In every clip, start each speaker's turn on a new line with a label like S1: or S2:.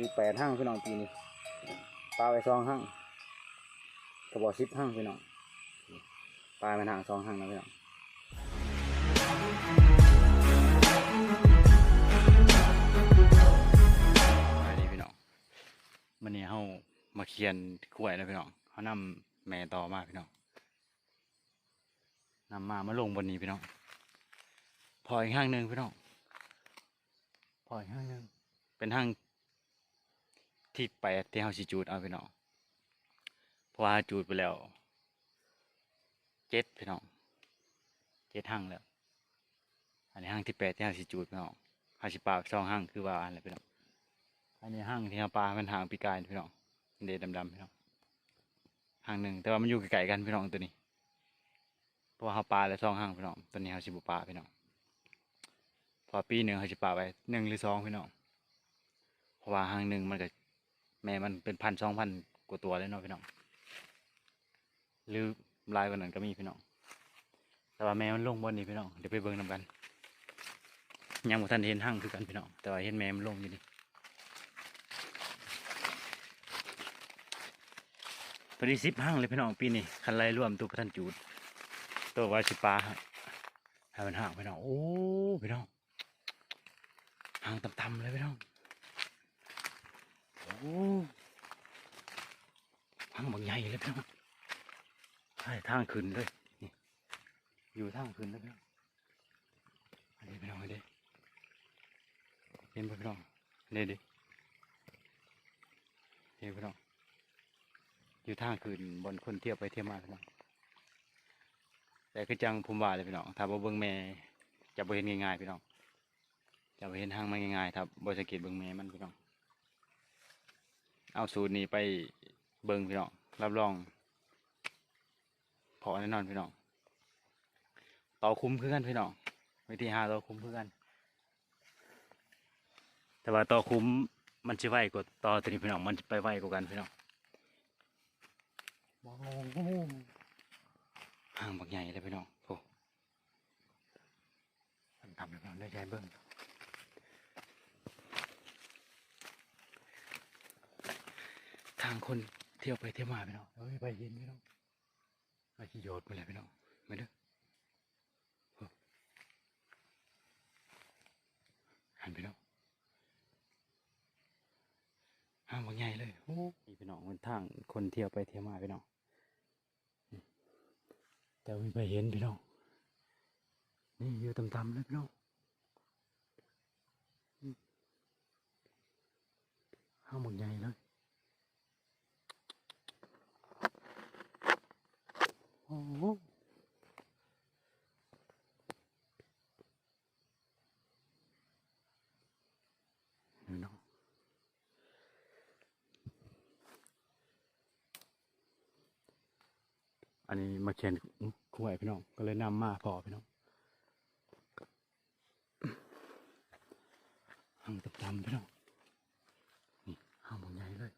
S1: ดีแปดห้างพี่น้องปีนี้ปลาไปสองห้างกระบอกสิบห้างพี่น้องปลาเป็นห่างสองห้างนะพี่น้องไปดีพี่น้องมันนี้เฮามาเคียนกล้วยแล้วพี่น้องเขานำแม่ต่อมาพี่น้องนำมามาลงบนนี้พี่น้องพออีกห้างหนึ่งพี่น้องพออีกห้างหนึ่งเป็นห้าง ที่แปดที่เฮาสิจูดเอาพี่น้องเพราะว่าจูดไปแล้วเจ็ดพี่น้องเจ็ดห้างแล้ว อันนี้ห้างที่แปดที่เฮาสิจูดพี่น้องเฮาสิปากสองห้างคือว่าอันแหละพี่น้องอันนี้ห้างที่เฮาปลาเป็นห้างปีกายพี่น้องเดดำๆพี่น้องห้างหนึ่งแต่ว่ามันอยู่ไกลๆกันพี่น้องตัวนี้เพราะว่าเขาปลาแล้วสองห้างพี่น้องตัวนี้เขาสิบปลาพี่น้องพอปีหนึ่งเขาสิปลาไปหนึ่งหรือสองพี่น้องเพราะว่าห้างหนึ่งมันก็ แม่มันเป็นพันสองพันกว่าตัวเลยเนาะพี่น้องหรือลายกว่านั้นก็มีพี่น้องแต่ว่าแม่มันลงบนนี้พี่น้องเดี๋ยวไปเบิ่งนำกันยังบ่ทันเห็นห้างคือกันพี่น้องแต่ว่าเห็นแม่มันลงอยู่นี่พอดีสิบห้างเลยพี่น้องปีนี้คันไรรวมตัวกระทันจูดตัววาสิปาให้มันห่างไปน้องโอ้พี่น้องห่างต่ำๆเลยพี่น้อง โอ้ห่างบางใหญ่เลยพี่น้องใช่ทางขึ้นเลยนี่อยู่ทางขึ้นเลยพี่น้องอันนี้พี่น้องอันนี้เห็นพี่น้องอันนี้ดิเห็นพี่น้องอยู่ทางขึ้นบนคนเที่ยวไปเที่ยวมาพี่น้องแต่คือจังภูมิว่าเลยพี่น้องถ้าบ่เบิ่งแม่จะบ่เห็นง่ายๆพี่น้องจะบ่เห็นทางมันง่ายๆครับบ่สังเกตเบิ่งแม่มันพี่น้อง เอาสูตรนี้ไปเบิ่งพี่น้องรับรองพอแน่นอนพี่น้องต่อคุ้มคือกันพี่น้องวิธีหาต่อคุ้มคือกันแต่ว่าต่อคุ้มมันสิไวกว่าต่อตัวนี้พี่น้องมันไปไวกว่ากันพี่น้องมองห่างบักใหญ่เลยพี่น้องโอ้มันทำเลยพี่น้องได้ใจเบิ้งางคนเที่ยวไปเที่ยวมาพี่น้องเอ้ยไปเห็นพี่น้องไอ้ที่โยดมาเลยพี่น้องมาเด้อโอ้หันพี่น้องห่างบักใหญ่เลยโอ้นี่พี่น้องมันทางคนเที่ยวไปเที่ยวมาพี่น้องแต่ไม่ไปเห็นพี่น้องนี่อยู่ต่ำๆเลยพี่น้องอืมห้างหมดใหญ่เลย อ้โหพี่น้องอันนี้มาเขียนคุ้ยพี่น้อง ก็เลยนำมาพอพี่น้องห้างต่ำพี่น้อง นี่ห้างหมดใหญ่เลย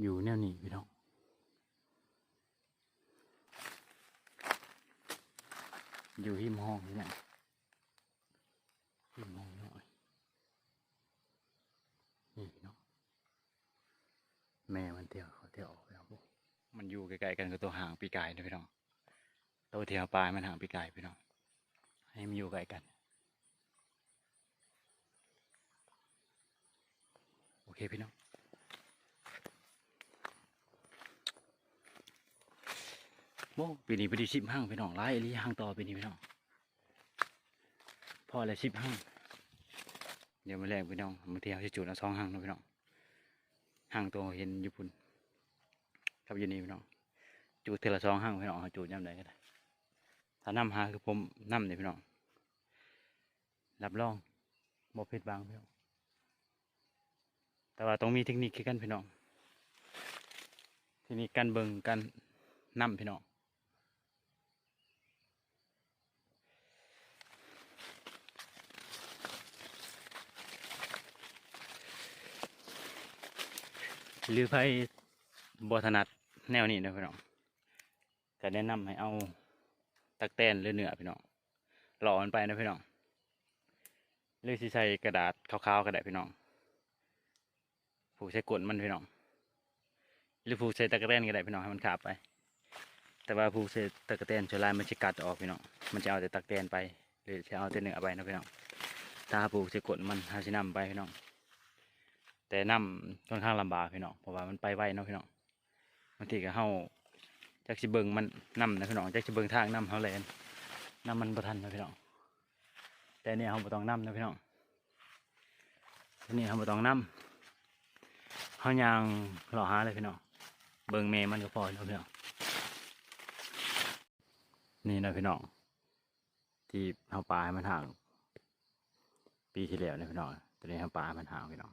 S1: อยู่แนวนี้พี่น้องอยู่หิมห้องนี่แหละหิมห้องหน่อยนี่พี่น้องแม่มันเที่ยวเขาเที่ยวออกแล้วมันอยู่ใกล้ๆกันกับตัวหางปีกายนะพี่น้องตัวเที่ยวปลายมันหางปีกายพี่น้องให้มันอยู่ใกล้กัน โอเคพี่น้อง โอ้ปีนี้ไปดีสิบห้างพี่น้องไล่ลีห้างต่อปีนี้พี่น้องพอแล้วสิบห้างเดี๋ยวมาแรกพี่น้องมาเที่ยวที่จุดละสองห้างนะพี่น้องห้างตัวเห็นอยู่พุ่นกับอยู่นี่พี่น้องจุดเทละสองห้างพี่น้องจุดย่ำใดก็ได้ถ้านำหาคือผมนำเนี่ยพี่น้องรับรองบ่ผิดบางพี่น้องแต่ว่าต้องมีเทคนิคคือกันพี่น้องเทคนิคการเบิ่งการนำพี่น้อง หรือไผบถนัดแนวนี้นะพี่น้องก็แนะนำให้เอาตักแตนหรือเนื้อพี่น้องหล่อมันไปนะพี่น้องหรือสิใส่กระดาษขาวๆก็ได้พี่น้องผูกใส่กลนมันพี่น้องหรือผูกใส่ตะกแตนก็ได้พี่น้องให้มันขาบไป แต่ว่าผูกใส่ตะกแตนชลายมันจะกัดออกพี่น้องมันจะเอาแต่ตะกแตนไป หรือจะเอาแต่เนื้อไปนะพี่น้องถ้าผูกใส่กลนมันหาสินำไปพี่น้อง แต่น้ำค่อนข้างลำบากพี่น้องเพราะว่ามันไปไวเนาะพี่น้องบางทีก็เฮาจักสิเบิงมันน้ำนะพี่น้องจักสิเบิงทางน้ำเฮาแลนนำมันบ่ทันนะพี่น้องแต่เนี่ยเฮาบ่ต้องน้ำนะพี่น้องนี้เฮาบ่ต้องน้ำเฮายางหล่อหาเลยพี่น้องเบิงแม่มันก็พอแล้วพี่น้องนี่นะพี่น้องที่เฮาปลาให้มันห่าง ปีที่แล้วนะพี่น้องตอนนี้เฮาปลาให้มันห่างพี่น้อง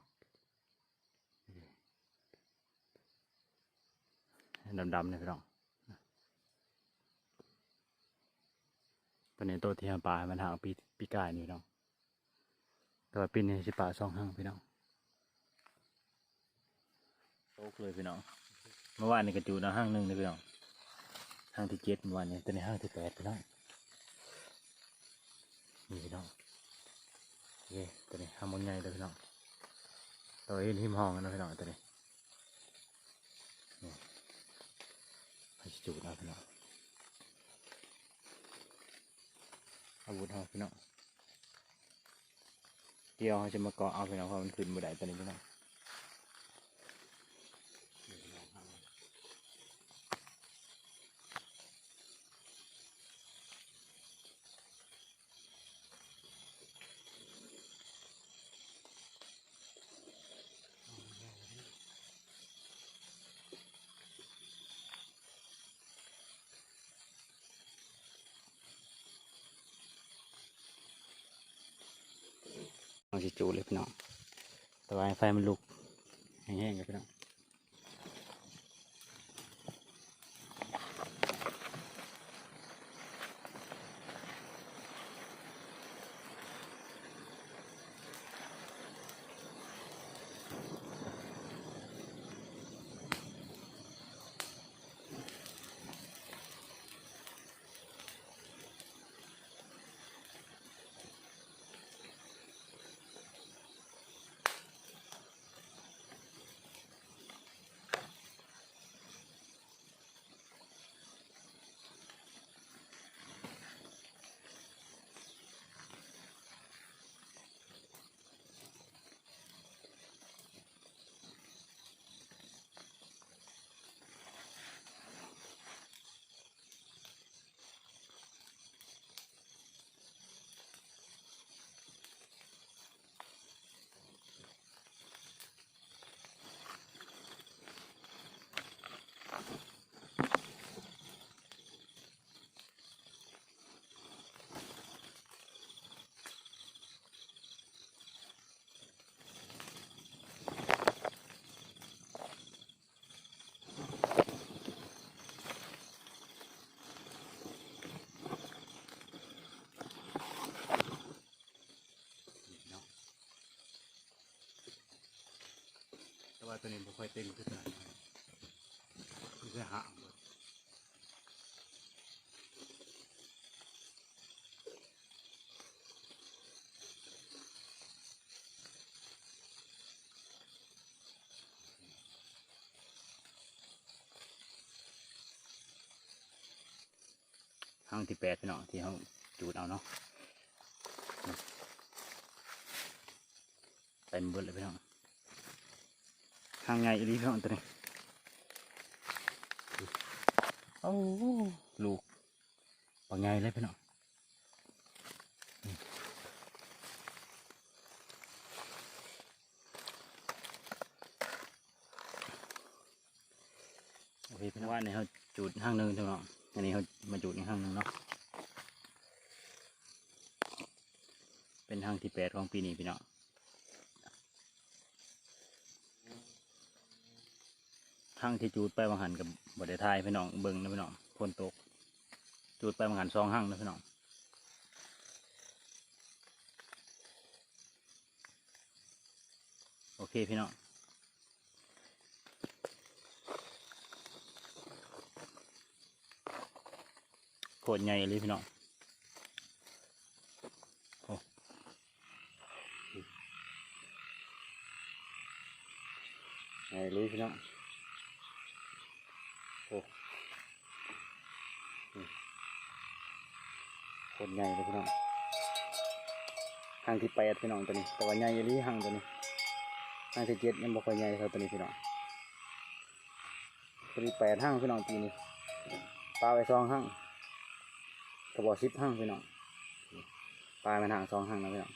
S1: ดำๆเนี่ยพี่น้องตอนนี้ตัวที่หาปลา มันห่างปีปีกายนี่พี่น้องแต่ว่าปีนี้สิปลาสองห้างพี่น้องโตกเลยพี่น้อง เมื่อวานนี่กระจูนะห้างหนึ่งเลยพี่น้องห้างที่เจ็ดเมื่อวานนี้ตัวนี้ห้างที่แปดพี่น้องนี่พี่น้องโอเคตัวนี้ห้างมันใหญ่เลยพี่น้องตัวนี้หิมห้องนนะพี่น้องตัวนี้ ให้ จูดนะพี่น้องอาวุธเอาพี่น้องเดี๋ยวเขาจะมาเกาะเอาพี่น้องเพราะมันขึ้นบ่ได้ตอนนี้พี่น้อง สิจูเลยพี่น้องแต่ว่าไฟมันลุกแห้งๆเลยพี่น้อง ว่าตัวนี้ไม่ค่อยเต็มขึ้นหน่อยคือจะห่างหมดห้างที่แปดพี่น้องที่เขาจูดเอาเนาะเต็มเบิดเลยพี่น้อง ทางไงอีหลีพี่น้องตัวนี้โอ้ลูกปางไงเลยพี่น้องนี่โอเคพี่น้องว่าในเขาจุดห้างหนึ่งพี่น้องอันนี้เขามาจุดในห้างหนึ่งเนาะเป็นห้างที่แปดของปีนี้พี่น้อง ทางที่จูดไปบางหันกับบไดทายพี่น้องเบิ่งนะพี่น้องพนตก จูดไปบางหันซองห้างนะพี่น้องโอเคพี่น้องตรใหญ่เลยพี่น้องใหญ่เลยพี่น้องโอ้นี่โค ตรใหญ่เลยพี่น้องหางที่แปดพี่น้องตัวนี้แต่ว่าใหญ่ยี่หางตัวนี้หางที่เจ็ดยังบอกว่าใหญ่เท่าตัวนี้พี่น้องตัวนี้แปดห้างพี่น้องปีนี้ปลาไปสองห้างกระบอกสิบห้างพี่น้องปลาเป็นหางสองห้างนะพี่น้อง